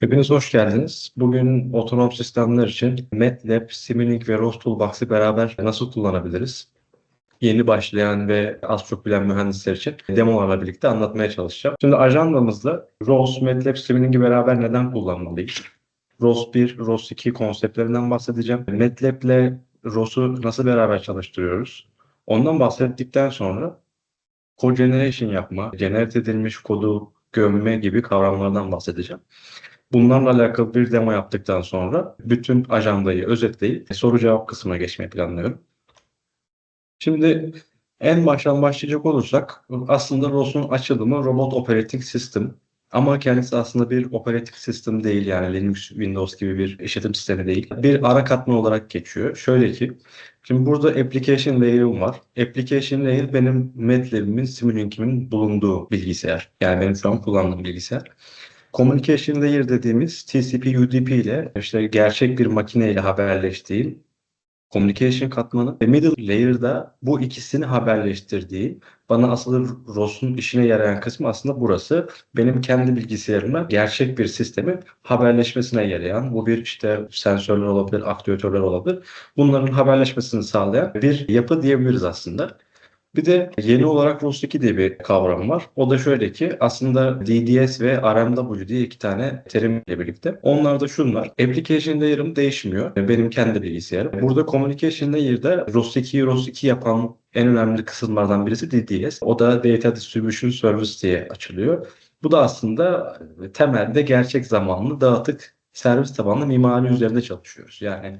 Hepiniz hoş geldiniz. Bugün otonom sistemler için MATLAB, Simulink ve ROS Toolbox'ı beraber nasıl kullanabiliriz? Yeni başlayan ve az çok bilen mühendisler için demolarla birlikte anlatmaya çalışacağım. Şimdi ajandamızda ROS, MATLAB, Simulink beraber neden kullanmalıyız? ROS 1, ROS 2 konseptlerinden bahsedeceğim. MATLAB ile ROS'u nasıl beraber çalıştırıyoruz? Ondan bahsettikten sonra cogeneration yapma, generate edilmiş kodu gömme gibi kavramlardan bahsedeceğim. Bunlarla alakalı bir demo yaptıktan sonra bütün ajandayı özetleyip soru cevap kısmına geçmeyi planlıyorum. Şimdi en baştan başlayacak olursak aslında ROS'un açılımı Robot Operating System. Ama kendisi aslında bir operating system değil yani Linux, Windows gibi bir işletim sistemi değil. Bir ara katman olarak geçiyor. Şöyle ki, şimdi burada application layer'ım var. Application layer benim MATLAB'imin, Simulunk'imin bulunduğu bilgisayar. Yani benim şu an kullandığım bilgisayar. Communication Layer dediğimiz TCP UDP ile işte gerçek bir makine ile haberleştiğim communication katmanı ve middle layer'da bu ikisini haberleştirdiği bana asıl ROS'un işine yarayan kısmı aslında burası. Benim kendi bilgisayarımla gerçek bir sistemi haberleşmesine yarayan bu bir işte sensörler olabilir, aktüatörler olabilir. Bunların haberleşmesini sağlayan bir yapı diyebiliriz aslında. Bir de yeni olarak ROS2 diye bir kavram var. O da şöyle ki aslında DDS ve RMW diye iki tane terimle birlikte. Onlar da şunlar. Application layer'ım değişmiyor. Benim kendi bilgisayarım. Burada communication layer'da ROS2'yi ROS2 yapan en önemli kısımlardan birisi DDS. O da Data Distribution Service diye açılıyor. Bu da aslında temelde gerçek zamanlı dağıtık servis tabanlı mimari üzerinde çalışıyoruz. Yani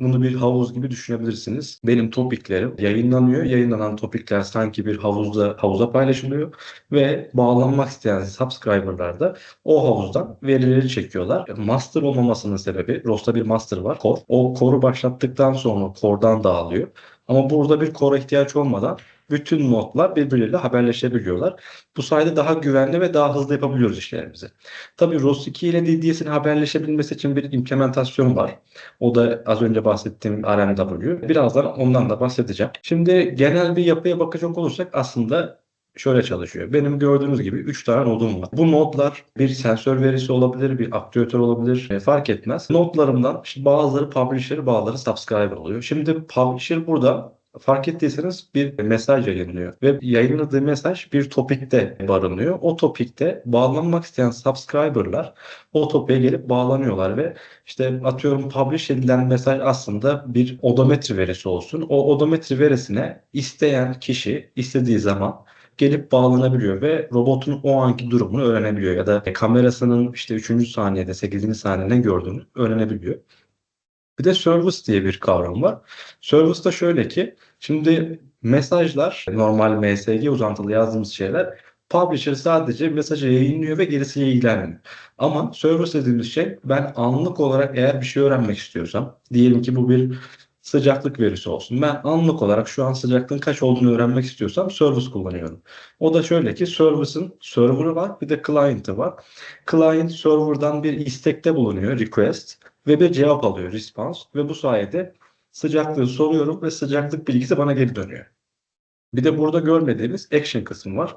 bunu bir havuz gibi düşünebilirsiniz. Benim topiklerim yayınlanıyor. Yayınlanan topikler sanki bir havuzda havuza paylaşılıyor ve bağlanmak isteyen subscriber'lar da o havuzdan verileri çekiyorlar. Master olmamasının sebebi ROS'ta bir master var. Core. O core'u başlattıktan sonra core'dan dağılıyor. Ama burada bir core'a ihtiyaç olmadan bütün notlar birbirleriyle haberleşebiliyorlar. Bu sayede daha güvenli ve daha hızlı yapabiliyoruz işlerimizi. Tabii ROS2 ile DDS'in haberleşebilmesi için bir implementasyon var. O da az önce bahsettiğim RMW. Birazdan ondan da bahsedeceğim. Şimdi genel bir yapıya bakacak olursak aslında şöyle çalışıyor. Benim gördüğünüz gibi 3 tane nodum var. Bu nodlar bir sensör verisi olabilir, bir aktüatör olabilir. E, fark etmez. Nodlarımdan işte bazıları publisher, bazıları subscriber oluyor. Şimdi publisher burada fark ettiyseniz bir mesaj yayınlıyor ve yayınladığı mesaj bir topikte barınıyor. O topikte bağlanmak isteyen subscriber'lar o topiğe gelip bağlanıyorlar ve işte atıyorum publish edilen mesaj aslında bir odometri verisi olsun. O odometri verisine isteyen kişi istediği zaman gelip bağlanabiliyor ve robotun o anki durumunu öğrenebiliyor ya da kamerasının işte 3. saniyede 8. saniyede gördüğünü öğrenebiliyor. Bir de service diye bir kavram var. Service da şöyle ki şimdi mesajlar normal MSG uzantılı yazdığımız şeyler publisher sadece mesajı yayınlıyor ve gerisiyle ilgilenmiyor. Ama service dediğimiz şey ben anlık olarak eğer bir şey öğrenmek istiyorsam diyelim ki bu bir sıcaklık verisi olsun. Ben anlık olarak şu an sıcaklığın kaç olduğunu öğrenmek istiyorsam service kullanıyorum. O da şöyle ki service'ın server'ı var bir de client'ı var. Client server'dan bir istekte bulunuyor request ve bir cevap alıyor response ve bu sayede sıcaklığı soruyorum ve sıcaklık bilgisi bana geri dönüyor. Bir de burada görmediğimiz action kısmı var.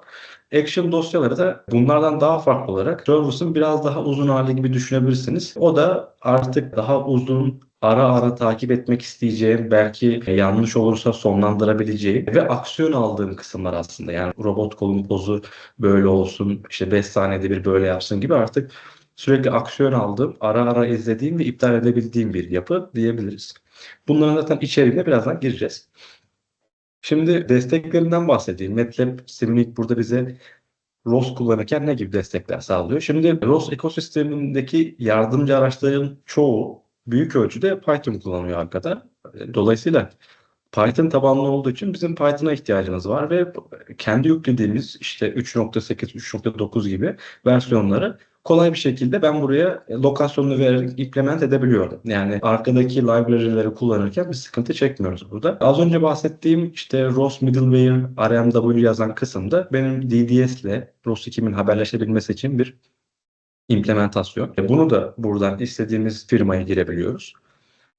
Action dosyaları da bunlardan daha farklı olarak service'ın biraz daha uzun hali gibi düşünebilirsiniz. O da artık daha uzun ara ara takip etmek isteyeceğim, belki yanlış olursa sonlandırabileceğim ve aksiyon aldığım kısımlar aslında. Yani robot kolun pozu böyle olsun, işte 5 saniyede bir böyle yapsın gibi artık sürekli aksiyon aldığım, ara ara izlediğim ve iptal edebildiğim bir yapı diyebiliriz. Bunların zaten içeriğine birazdan gireceğiz. Şimdi desteklerinden bahsedeyim. MATLAB, Simulink burada bize ROS kullanırken ne gibi destekler sağlıyor? Şimdi ROS ekosistemindeki yardımcı araçların çoğu büyük ölçüde Python kullanıyor arkada. Dolayısıyla Python tabanlı olduğu için bizim Python'a ihtiyacımız var ve kendi yüklediğimiz işte 3.8, 3.9 gibi versiyonları kolay bir şekilde ben buraya lokasyonunu vererek implement edebiliyorum. Yani arkadaki library'leri kullanırken bir sıkıntı çekmiyoruz burada. Az önce bahsettiğim işte ROS middleware RMW yazan kısımda benim DDS ile ROS 2000 haberleşebilmesi için bir implementasyon. Bunu da buradan istediğimiz firmaya girebiliyoruz.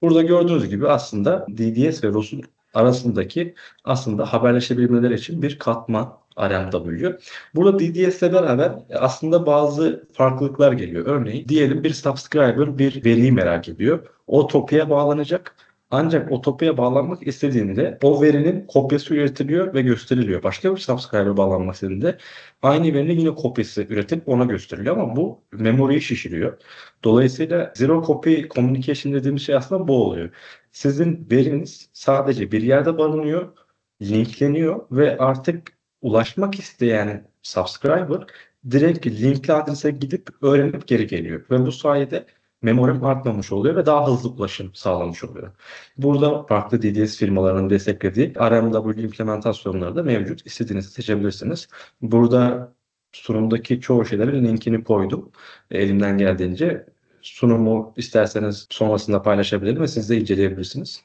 Burada gördüğünüz gibi aslında DDS ve ROS'un arasındaki aslında haberleşebilmeleri için bir katman RMW. Burada DDS ile beraber aslında bazı farklılıklar geliyor. Örneğin diyelim bir subscriber bir veriyi merak ediyor. O topiye bağlanacak. Ancak o topiye bağlanmak istediğinde o verinin kopyası üretiliyor ve gösteriliyor. Başka bir subscriber bağlanmak istediğinde aynı verinin yine kopyası üretilip ona gösteriliyor ama bu memoriyi şişiriyor. Dolayısıyla zero copy communication dediğimiz şey aslında bu oluyor. Sizin veriniz sadece bir yerde barınıyor, linkleniyor ve artık ulaşmak isteyen subscriber direkt linkli adrese gidip öğrenip geri geliyor. Ve bu sayede memorim artmamış oluyor ve daha hızlı ulaşım sağlamış oluyor. Burada farklı DDS firmalarının desteklediği RMW implementasyonları da mevcut. İstediğinizi seçebilirsiniz. Burada sunumdaki çoğu şeylerin linkini koydum. Elimden geldiğince sunumu isterseniz sonrasında paylaşabilirim ve siz de inceleyebilirsiniz.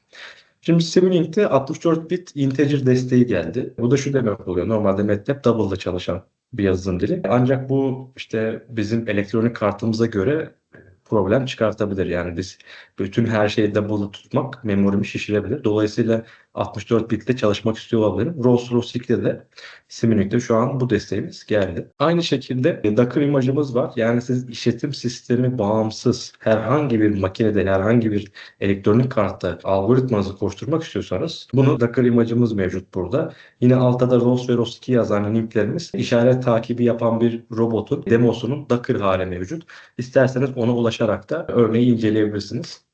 Şimdi Simulink 64 bit integer desteği geldi. Bu da şu demek oluyor. Normalde MATLAB double'da çalışan bir yazılım dili. Ancak bu işte bizim elektronik kartımıza göre problem çıkartabilir. Yani biz bütün her şeyi double'da tutmak memorimi şişirebilir. Dolayısıyla 64 bitle çalışmak istiyor olabilirim. Rolls Royce'de de Simulink şu an bu desteğimiz geldi. Aynı şekilde Docker imajımız var. Yani siz işletim sistemi bağımsız herhangi bir makinede herhangi bir elektronik kartta algoritmanızı koşturmak istiyorsanız bunu Docker imajımız mevcut burada. Yine altta da ROS ve ROS2 yazan linklerimiz işaret takibi yapan bir robotun demosunun Docker hali mevcut. İsterseniz ona ulaşarak da örneği inceleyebilirsiniz.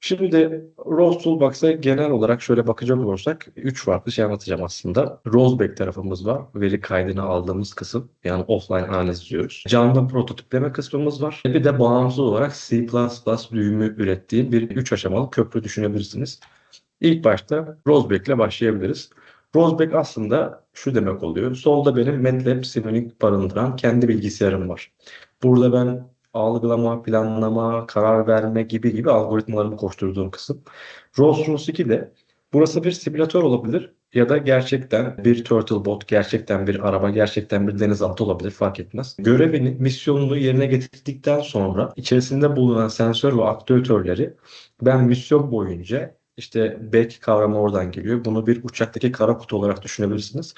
Şimdi Rose Toolbox'a genel olarak şöyle bakacak olursak 3 farklı şey anlatacağım aslında. Roseback tarafımız var. Veri kaydını aldığımız kısım. Yani offline analiz diyoruz. Canlı prototipleme kısmımız var. Bir de bağımsız olarak C++ düğümü ürettiği bir 3 aşamalı köprü düşünebilirsiniz. İlk başta Roseback ile başlayabiliriz. Roseback aslında şu demek oluyor. Solda benim MATLAB Simulink barındıran kendi bilgisayarım var. Burada ben algılama, planlama, karar verme gibi gibi algoritmalarımı koşturduğum kısım. ROS 2 de burası bir simülatör olabilir ya da gerçekten bir turtle bot, gerçekten bir araba, gerçekten bir denizaltı olabilir fark etmez. Görevini, misyonunu yerine getirdikten sonra içerisinde bulunan sensör ve aktüatörleri ben misyon boyunca işte back kavramı oradan geliyor. Bunu bir uçaktaki kara kutu olarak düşünebilirsiniz.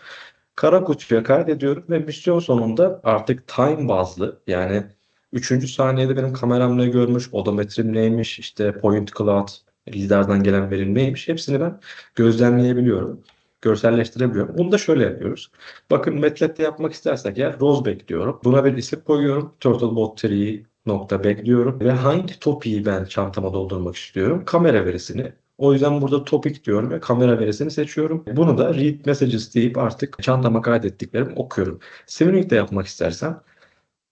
Kara kutuya kaydediyorum ve misyon sonunda artık time bazlı yani Üçüncü saniyede benim kameram ne görmüş, odometrim neymiş, işte point cloud, liderden gelen verim neymiş hepsini ben gözlemleyebiliyorum. Görselleştirebiliyorum. Bunu da şöyle yapıyoruz. Bakın MATLAB'de yapmak istersek eğer Roseback diyorum. Buna bir isim koyuyorum. Turtlebot 3 nokta bekliyorum ve hangi topiği ben çantama doldurmak istiyorum? Kamera verisini. O yüzden burada topic diyorum ve kamera verisini seçiyorum. Bunu da read messages deyip artık çantama kaydettiklerimi okuyorum. Simulink de yapmak istersem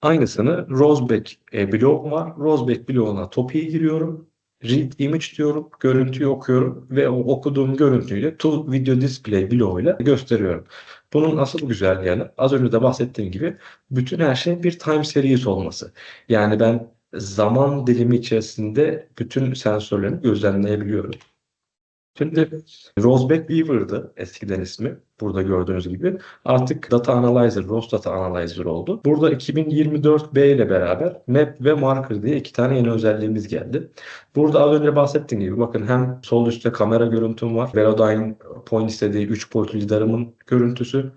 Aynısını Roseback e, blok var. Roseback bloğuna topi'yi giriyorum. Read image diyorum. Görüntüyü okuyorum ve o okuduğum görüntüyü to video display bloğuyla gösteriyorum. Bunun asıl güzel yanı az önce de bahsettiğim gibi bütün her şey bir time series olması. Yani ben zaman dilimi içerisinde bütün sensörlerini gözlemleyebiliyorum. Şimdi Roseback Weaver'dı eskiden ismi. Burada gördüğünüz gibi. Artık Data Analyzer, ROS Data Analyzer oldu. Burada 2024B ile beraber Map ve Marker diye iki tane yeni özelliğimiz geldi. Burada az önce bahsettiğim gibi bakın hem sol üstte kamera görüntüm var. Velodyne Point istediği 3 boyutlu lidarımın görüntüsü.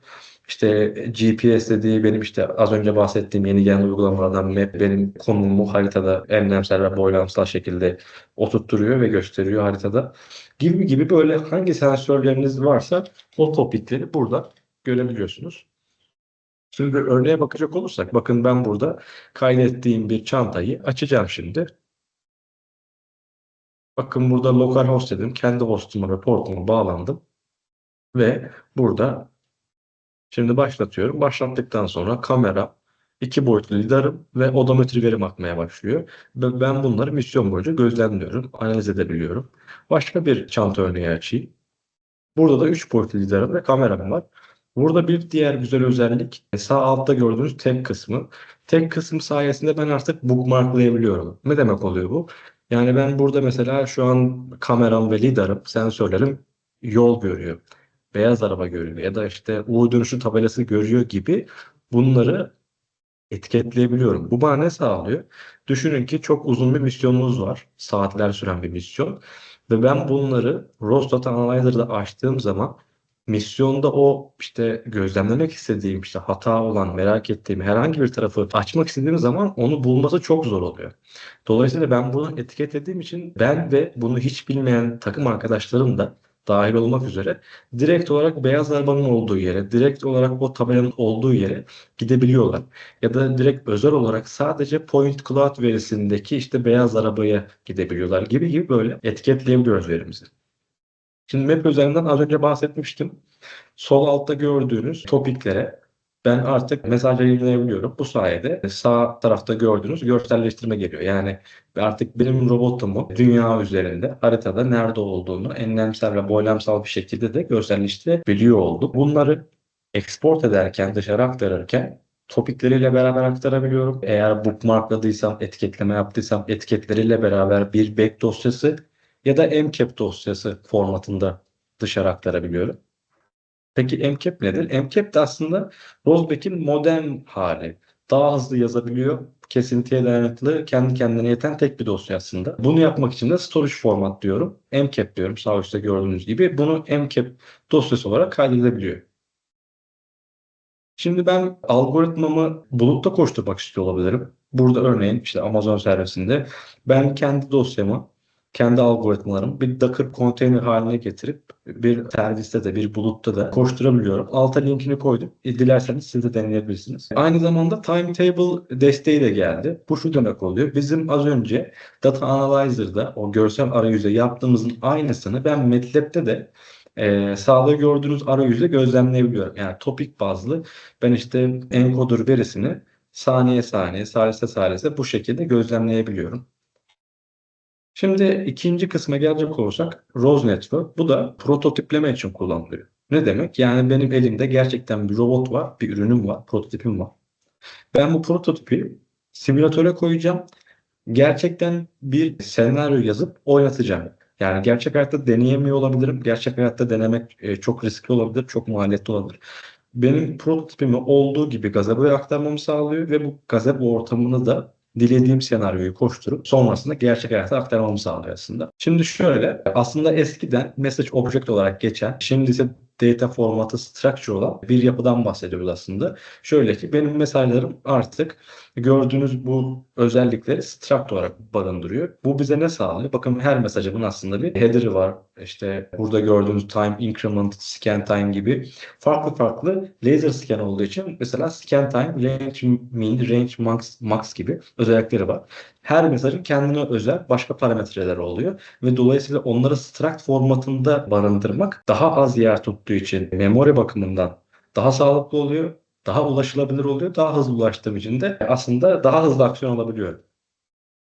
İşte GPS dediği benim işte az önce bahsettiğim yeni gelen uygulamalardan map benim konumumu haritada enlemsel ve boylamsal şekilde oturtturuyor ve gösteriyor haritada. Gibi gibi böyle hangi sensörleriniz varsa o topikleri burada görebiliyorsunuz. Şimdi örneğe bakacak olursak bakın ben burada kaydettiğim bir çantayı açacağım şimdi. Bakın burada localhost dedim. Kendi hostuma ve portuma bağlandım. Ve burada Şimdi başlatıyorum. Başlattıktan sonra kamera, iki boyutlu lidarım ve odometri verim atmaya başlıyor. Ben bunları misyon boyunca gözlemliyorum, analiz edebiliyorum. Başka bir çanta örneği açayım. Burada da üç boyutlu lidarım ve kameram var. Burada bir diğer güzel özellik sağ altta gördüğünüz tek kısmı. Tek kısım sayesinde ben artık bookmarklayabiliyorum. Ne demek oluyor bu? Yani ben burada mesela şu an kameram ve lidarım, sensörlerim yol görüyor beyaz araba görüyor ya da işte U dönüşü tabelası görüyor gibi bunları etiketleyebiliyorum. Bu bana ne sağlıyor? Düşünün ki çok uzun bir misyonunuz var. Saatler süren bir misyon. Ve ben bunları ROS Data Analyzer'da açtığım zaman misyonda o işte gözlemlemek istediğim işte hata olan merak ettiğim herhangi bir tarafı açmak istediğim zaman onu bulması çok zor oluyor. Dolayısıyla ben bunu etiketlediğim için ben ve bunu hiç bilmeyen takım arkadaşlarım da dahil olmak üzere direkt olarak beyaz arabanın olduğu yere, direkt olarak o tabelanın olduğu yere gidebiliyorlar. Ya da direkt özel olarak sadece point cloud verisindeki işte beyaz arabaya gidebiliyorlar gibi gibi böyle etiketleyebiliyoruz verimizi. Şimdi map üzerinden az önce bahsetmiştim. Sol altta gördüğünüz topiklere ben artık mesaj yayınlayabiliyorum. Bu sayede sağ tarafta gördüğünüz görselleştirme geliyor. Yani artık benim robotumun dünya üzerinde haritada nerede olduğunu enlemsel ve boylamsal bir şekilde de görselleştirebiliyor oldum. Bunları export ederken, dışarı aktarırken topikleriyle beraber aktarabiliyorum. Eğer bookmarkladıysam, etiketleme yaptıysam etiketleriyle beraber bir back dosyası ya da mcap dosyası formatında dışarı aktarabiliyorum. Peki MCAP nedir? MCAP de aslında Rozbek'in modern hali. Daha hızlı yazabiliyor. Kesintiye dayanıklı, kendi kendine yeten tek bir dosya aslında. Bunu yapmak için de storage format diyorum. MCAP diyorum sağ üstte gördüğünüz gibi. Bunu MCAP dosyası olarak kaydedebiliyor. Şimdi ben algoritmamı bulutta koşturmak istiyor olabilirim. Burada örneğin işte Amazon servisinde ben kendi dosyamı kendi algoritmalarımı bir Docker konteyner haline getirip bir serviste de bir bulutta da koşturabiliyorum. Alta linkini koydum. Dilerseniz siz de deneyebilirsiniz. Aynı zamanda timetable desteği de geldi. Bu şu demek oluyor. Bizim az önce Data Analyzer'da o görsel arayüze yaptığımızın aynısını ben MATLAB'de de e, sağda gördüğünüz arayüzde gözlemleyebiliyorum. Yani topik bazlı ben işte encoder verisini saniye saniye, salise salise bu şekilde gözlemleyebiliyorum. Şimdi ikinci kısma gelecek olursak Rose Network. Bu da prototipleme için kullanılıyor. Ne demek? Yani benim elimde gerçekten bir robot var, bir ürünüm var, prototipim var. Ben bu prototipi simülatöre koyacağım. Gerçekten bir senaryo yazıp oynatacağım. Yani gerçek hayatta deneyemiyor olabilirim. Gerçek hayatta denemek e, çok riskli olabilir, çok maliyetli olabilir. Benim prototipimi olduğu gibi gazeboya aktarmamı sağlıyor ve bu gazebo ortamını da dilediğim senaryoyu koşturup sonrasında gerçek hayata aktarmamı sağlıyor aslında. Şimdi şöyle aslında eskiden message object olarak geçen şimdi ise data formatı structure olan bir yapıdan bahsediyoruz aslında. Şöyle ki benim mesajlarım artık gördüğünüz bu özellikleri struct olarak barındırıyor. Bu bize ne sağlıyor? Bakın her mesajımın aslında bir header'ı var. İşte burada gördüğünüz time increment, scan time gibi farklı farklı laser scan olduğu için mesela scan time, range min, range max, max gibi özellikleri var. Her mesajın kendine özel başka parametreleri oluyor ve dolayısıyla onları struct formatında barındırmak daha az yer tuttuğu için memori bakımından daha sağlıklı oluyor daha ulaşılabilir oluyor. Daha hızlı ulaştığım için de aslında daha hızlı aksiyon alabiliyorum.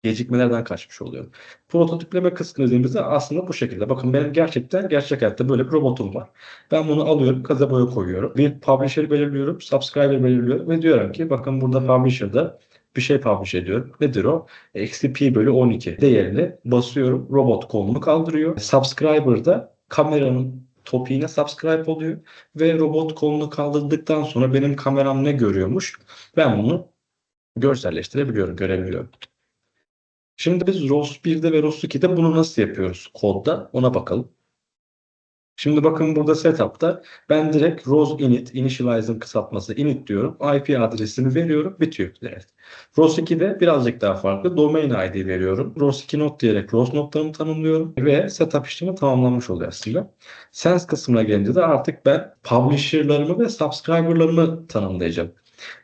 Gecikmelerden kaçmış oluyorum. Prototipleme kısmı dediğimizde aslında bu şekilde. Bakın benim gerçekten gerçek hayatta böyle bir robotum var. Ben bunu alıyorum, Gazebo'ya koyuyorum. Bir publisher belirliyorum, subscriber belirliyorum ve diyorum ki bakın burada publisher'da bir şey publish ediyorum. Nedir o? XP bölü 12 değerini basıyorum. Robot kolunu kaldırıyor. Subscriber'da kameranın topiğine subscribe oluyor ve robot kolunu kaldırdıktan sonra benim kameram ne görüyormuş ben bunu görselleştirebiliyorum, görebiliyorum. Şimdi biz ROS 1'de ve ROS 2'de bunu nasıl yapıyoruz kodda ona bakalım. Şimdi bakın burada setup'ta ben direkt ROS init, initialize'ın kısaltması init diyorum. IP adresini veriyorum, bitiyor direkt. ROS 2'de birazcık daha farklı. Domain ID veriyorum. ROS 2 not diyerek ROS notlarımı tanımlıyorum ve setup işlemi tamamlanmış oluyor aslında. Sense kısmına gelince de artık ben publisher'larımı ve subscriber'larımı tanımlayacağım.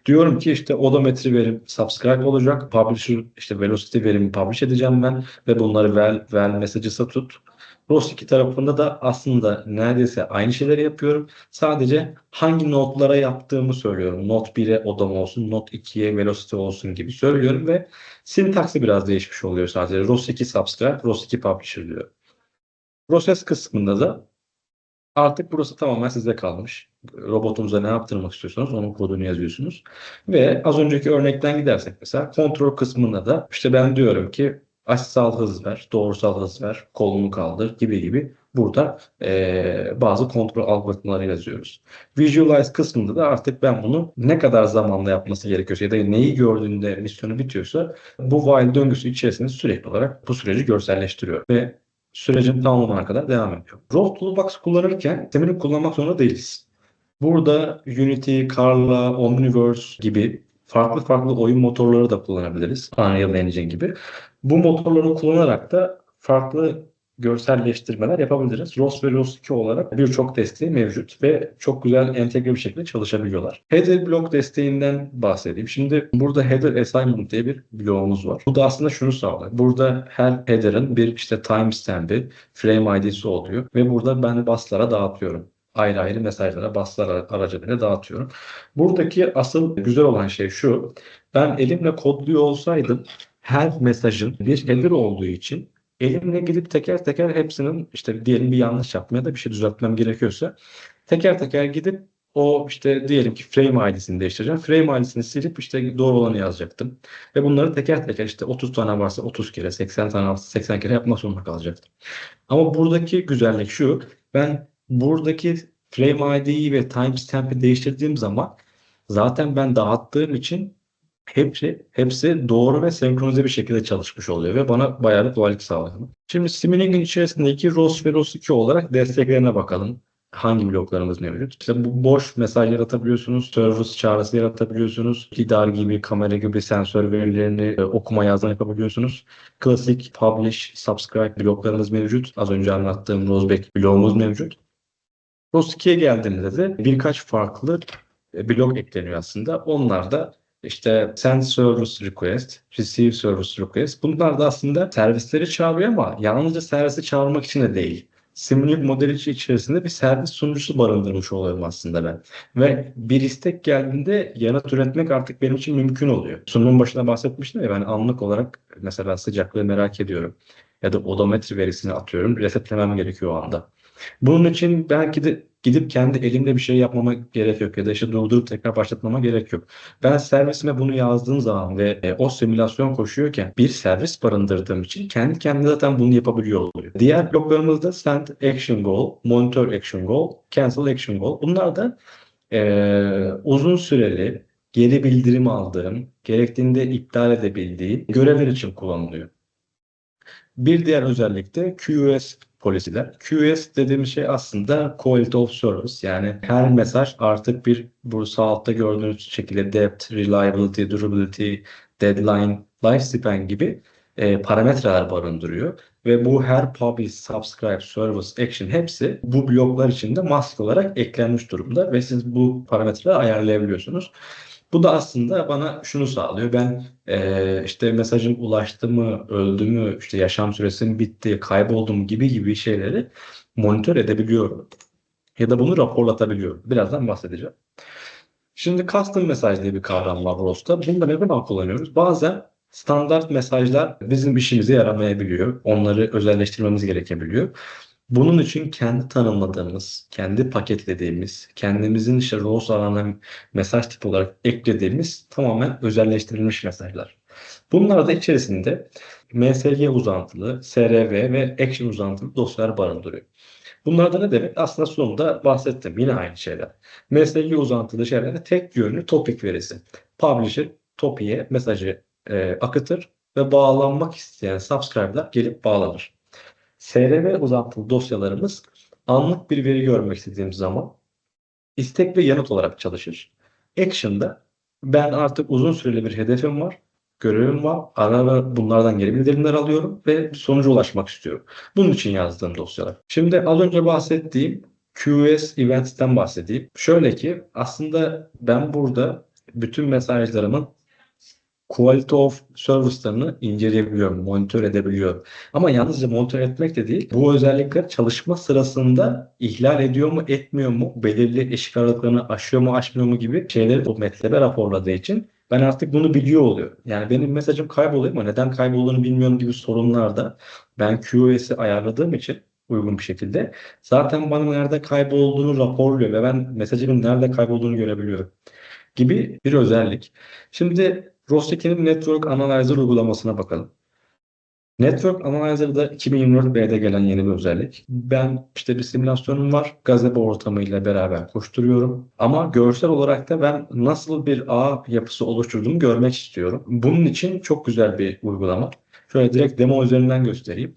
Diyorum ki işte odometri verim subscribe olacak. Publisher işte velocity verimi publish edeceğim ben ve bunları vel, vel message'ısa tut. ROS 2 tarafında da aslında neredeyse aynı şeyleri yapıyorum. Sadece hangi notlara yaptığımı söylüyorum. Not 1'e odam olsun, not 2'ye velocity olsun gibi söylüyorum ve sintaksi biraz değişmiş oluyor sadece. ROS 2 subscribe, ROS 2 publisher diyor. Process kısmında da artık burası tamamen size kalmış. Robotunuza ne yaptırmak istiyorsanız onun kodunu yazıyorsunuz. Ve az önceki örnekten gidersek mesela kontrol kısmında da işte ben diyorum ki açısal hız ver, doğrusal hız ver, kolunu kaldır gibi gibi burada e, bazı kontrol algoritmaları yazıyoruz. Visualize kısmında da artık ben bunu ne kadar zamanla yapması gerekiyorsa ya da neyi gördüğünde misyonu bitiyorsa bu while döngüsü içerisinde sürekli olarak bu süreci görselleştiriyor. Ve sürecin tamamına kadar devam ediyor. Raw Toolbox kullanırken Simulink kullanmak zorunda değiliz. Burada Unity, Carla, Omniverse gibi farklı farklı oyun motorları da kullanabiliriz. Unreal Engine gibi. Bu motorları kullanarak da farklı görselleştirmeler yapabiliriz. ROS ve ROS 2 olarak birçok desteği mevcut ve çok güzel entegre bir şekilde çalışabiliyorlar. Header block desteğinden bahsedeyim. Şimdi burada header assignment diye bir bloğumuz var. Bu da aslında şunu sağlıyor. Burada her header'ın bir işte timestamp'i, frame ID'si oluyor ve burada ben bus'lara dağıtıyorum ayrı ayrı mesajlara baslar aracılığıyla dağıtıyorum. Buradaki asıl güzel olan şey şu. Ben elimle kodluyor olsaydım her mesajın bir header olduğu için elimle gidip teker teker hepsinin işte diyelim bir yanlış yapmaya da bir şey düzeltmem gerekiyorsa teker teker gidip o işte diyelim ki frame ID'sini değiştireceğim. Frame ID'sini silip işte doğru olanı yazacaktım. Ve bunları teker teker işte 30 tane varsa 30 kere, 80 tane varsa 80 kere yapmak zorunda kalacaktım. Ama buradaki güzellik şu. Ben buradaki frame ID'yi ve timestamp'i değiştirdiğim zaman zaten ben dağıttığım için hepsi hepsi doğru ve senkronize bir şekilde çalışmış oluyor ve bana bayağı bir kolaylık sağlıyor. Şimdi Simuling'in içerisindeki ROS ve ROS 2 olarak desteklerine bakalım. Hangi bloklarımız mevcut? İşte bu boş mesaj yaratabiliyorsunuz, service çağrısı yaratabiliyorsunuz, lidar gibi, kamera gibi sensör verilerini e, okuma yazma yapabiliyorsunuz. Klasik publish, subscribe bloklarımız mevcut. Az önce anlattığım Roseback bloğumuz mevcut. ROS 2'ye geldiğimizde de birkaç farklı e, blok ekleniyor aslında. Onlar da işte send service request, receive service request. Bunlar da aslında servisleri çağırıyor ama yalnızca servisi çağırmak için de değil. Simulink modeli içerisinde bir servis sunucusu barındırmış oluyorum aslında ben. Ve bir istek geldiğinde yanıt üretmek artık benim için mümkün oluyor. Sunumun başında bahsetmiştim ya ben anlık olarak mesela sıcaklığı merak ediyorum. Ya da odometre verisini atıyorum. Resetlemem gerekiyor o anda. Bunun için belki de gidip kendi elimle bir şey yapmama gerek yok ya da işte durdurup tekrar başlatmama gerek yok. Ben servisime bunu yazdığım zaman ve e, o simülasyon koşuyorken bir servis barındırdığım için kendi kendine zaten bunu yapabiliyor oluyor. Diğer bloklarımızda send action goal, monitor action goal, cancel action goal. Bunlar da e, uzun süreli geri bildirim aldığım, gerektiğinde iptal edebildiği görevler için kullanılıyor. Bir diğer özellik de QoS polisiler. QoS dediğimiz şey aslında Quality of Service. Yani her mesaj artık bir bu sağ altta gördüğünüz şekilde depth, reliability, durability, deadline, lifespan gibi e, parametreler barındırıyor. Ve bu her publish, subscribe, service, action hepsi bu bloklar içinde mask olarak eklenmiş durumda ve siz bu parametreleri ayarlayabiliyorsunuz. Bu da aslında bana şunu sağlıyor. Ben e, işte mesajın ulaştı mı, öldü mü, işte yaşam süresi mi bitti, kayboldu mu gibi gibi şeyleri monitör edebiliyorum. Ya da bunu raporlatabiliyorum. Birazdan bahsedeceğim. Şimdi custom mesaj diye bir kavram var ROS'ta. Bunu da ne zaman kullanıyoruz? Bazen standart mesajlar bizim işimize yaramayabiliyor. Onları özelleştirmemiz gerekebiliyor. Bunun için kendi tanımladığımız, kendi paketlediğimiz, kendimizin işte ROS alanına mesaj tipi olarak eklediğimiz tamamen özelleştirilmiş mesajlar. Bunlar da içerisinde MSG uzantılı, SRV ve Action uzantılı dosyalar barındırıyor. Bunlar da ne demek? Aslında sonunda bahsettim. Yine aynı şeyler. MSG uzantılı şeylerde tek yönlü topik verisi. Publisher topik'e mesajı e, akıtır ve bağlanmak isteyen subscriber'lar gelip bağlanır. SRV uzantılı dosyalarımız anlık bir veri görmek istediğim zaman istek ve yanıt olarak çalışır. Action'da ben artık uzun süreli bir hedefim var, görevim var. Ara ara bunlardan geri bildirimler alıyorum ve sonuca ulaşmak istiyorum. Bunun için yazdığım dosyalar. Şimdi az önce bahsettiğim QoS Events'ten bahsedeyim. Şöyle ki aslında ben burada bütün mesajlarımın quality of service'larını inceleyebiliyorum, monitör edebiliyorum. Ama yalnızca monitör etmek de değil, bu özellikler çalışma sırasında ihlal ediyor mu, etmiyor mu, belirli eşik aralıklarını aşıyor mu, aşmıyor mu gibi şeyleri o metlebe raporladığı için ben artık bunu biliyor oluyorum. Yani benim mesajım kayboluyor ama neden kaybolduğunu bilmiyorum gibi sorunlarda ben QoS'i ayarladığım için uygun bir şekilde zaten bana nerede kaybolduğunu raporluyor ve ben mesajımın nerede kaybolduğunu görebiliyorum gibi bir özellik. Şimdi ROS2'nin Network Analyzer uygulamasına bakalım. Network Analyzer'da 2024B'de gelen yeni bir özellik. Ben işte bir simülasyonum var. Gazebo ortamıyla beraber koşturuyorum. Ama görsel olarak da ben nasıl bir ağ yapısı oluşturduğumu görmek istiyorum. Bunun için çok güzel bir uygulama. Şöyle direkt demo üzerinden göstereyim.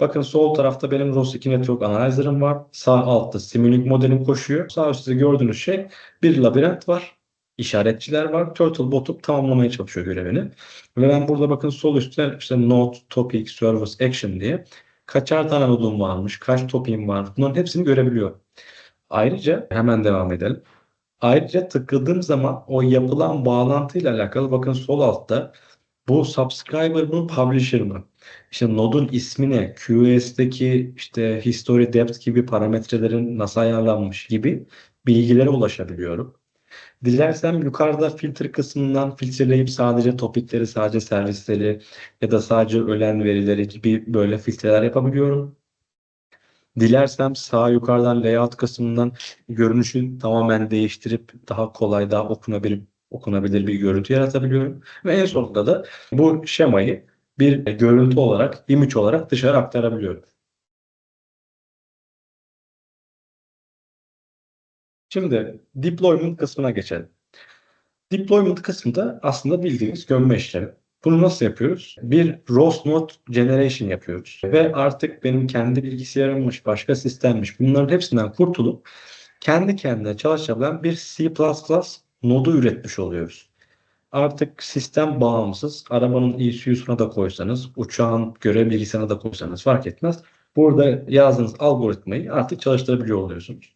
Bakın sol tarafta benim ROS2 Network Analyzer'ım var. Sağ altta Simulink modelim koşuyor. Sağ üstte gördüğünüz şey bir labirent var. İşaretçiler var. Turtlebot'u tamamlamaya çalışıyor görevini. Ve ben burada bakın sol üstte işte Node, Topic, Service, Action diye kaçar tane nodum varmış, kaç topic'im var bunların hepsini görebiliyorum. Ayrıca hemen devam edelim. Ayrıca tıkladığım zaman o yapılan bağlantıyla alakalı bakın sol altta bu subscriber mı publisher mı? İşte nodun ismine, QoS'deki işte history depth gibi parametrelerin nasıl ayarlanmış gibi bilgilere ulaşabiliyorum. Dilersem yukarıda filtre kısmından filtreleyip sadece topikleri, sadece servisleri ya da sadece ölen verileri gibi böyle filtreler yapabiliyorum. Dilersem sağ yukarıdan layout kısmından görünüşü tamamen değiştirip daha kolay, daha okunabilir, okunabilir bir görüntü yaratabiliyorum. Ve en sonunda da bu şemayı bir görüntü olarak, image olarak dışarı aktarabiliyorum. Şimdi deployment kısmına geçelim. Deployment kısmında aslında bildiğiniz gömme işlemi. Bunu nasıl yapıyoruz? Bir ROS node generation yapıyoruz. Ve artık benim kendi bilgisayarımmış, başka sistemmiş bunların hepsinden kurtulup kendi kendine çalışabilen bir C++ nodu üretmiş oluyoruz. Artık sistem bağımsız. Arabanın ECU'suna da koysanız, uçağın görev bilgisayarına da koysanız fark etmez. Burada yazdığınız algoritmayı artık çalıştırabiliyor oluyorsunuz.